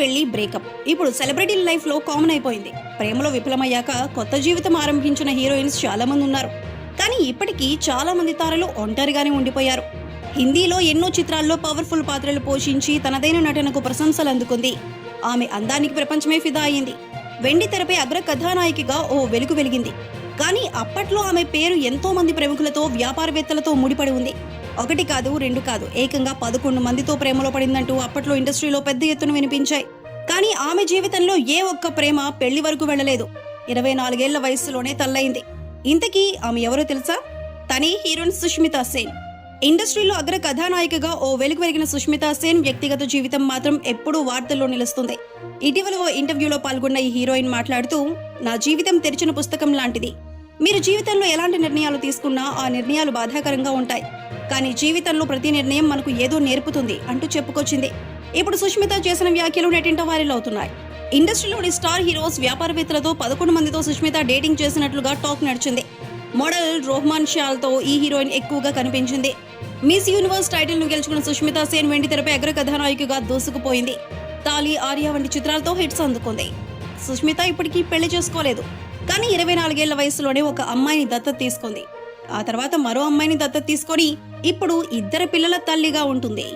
పెళ్ళి బ్రేకప్. ఇప్పుడు సెలబ్రిటీ లైఫ్లో కామన్ అయిపోయింది. ప్రేమలో విఫలమయ్యాక కొత్త జీవితం ఆరంభించిన హీరోయిన్స్ చాలా మంది ఉన్నారు. కానీ ఇప్పటికీ చాలా మంది తారలు ఒంటరిగానే ఉండిపోయారు. హిందీలో ఎన్నో చిత్రాల్లో పవర్ఫుల్ పాత్రలు పోషించి తనదైన నటనకు ప్రశంసలు అందుకుంది. ఆమె అందానికి ప్రపంచమే ఫిదా అయింది. వెండి తెరపై అగ్ర కథానాయికగా ఓ వెలుగు వెలిగింది. కానీ అప్పట్లో ఆమె పేరు ఎంతో మంది ప్రముఖులతో వ్యాపారవేత్తలతో ముడిపడి ఉంది. ఒకటి కాదు రెండు కాదు. ఏకంగా పదకొండు మందితో ప్రేమలో పడిందంటూ అప్పట్లో ఇండస్ట్రీలో పెద్ద ఎత్తున వినిపించాయి. కానీ ఆమె జీవితంలో ఏ ఒక్క ప్రేమ పెళ్ళి వరకు వెళ్ళలేదు. ఇరవై నాలుగేళ్ళ వయస్సులోనే తల్లయింది ఇంతకీ ఆమె ఎవరో తెలుసా? తనే హీరోయిన్ సుష్మితా సేన్. ఇండస్ట్రీలో అగ్ర కథానాయికగా ఓ వెలుగు వెలిగిన సుష్మితా సేన్ వ్యక్తిగత జీవితం మాత్రం ఎప్పుడూ వార్తల్లో నిలుస్తుంది. ఇటీవల ఓ ఇంటర్వ్యూలో పాల్గొన్న ఈ హీరోయిన్ మాట్లాడుతూ నా జీవితం తెరిచిన పుస్తకం లాంటిది. మీరు జీవితంలో ఎలాంటి నిర్ణయాలు తీసుకున్నా ఆ నిర్ణయాలు బాధాకరంగా ఉంటాయి. కానీ జీవితంలో ప్రతి నిర్ణయం మనకు ఏదో నేర్పుతుంది అంటూ చెప్పుకొచ్చింది. ఇప్పుడు సుష్మిత చేసిన వ్యాఖ్యలు నెటింట వైరల్ అవుతున్నాయి. ఇండస్ట్రీలోని స్టార్ హీరోస్ వ్యాపారవేత్తలతో పదకొండు మందితో సుష్మిత డేటింగ్ చేసినట్లుగా టాక్ నడిచింది. మోడల్ రోహ్మాన్ షాల్తో ఈ హీరోయిన్ ఎక్కువగా కనిపించింది. మిస్ యూనివర్స్ టైటిల్ను గెలుచుకున్న సుష్మిత సేన్ వెండి తెరపై అగ్ర కథానాయికగా దూసుకుపోయింది. తాలి ఆర్య వంటి చిత్రాలతో హిట్స్ అందుకుంది. సుష్మిత ఇప్పటికీ పెళ్ళి చేసుకోలేదు. కానీ ఇరవై నాలుగేళ్ళ వయసులోనే ఒక అమ్మాయిని దత్తత తీసుకుంది. ఆ తర్వాత మరో అమ్మాయిని దత్తత తీసుకొని ఇప్పుడు ఇద్దరు పిల్లల తల్లిగా ఉంటుంది.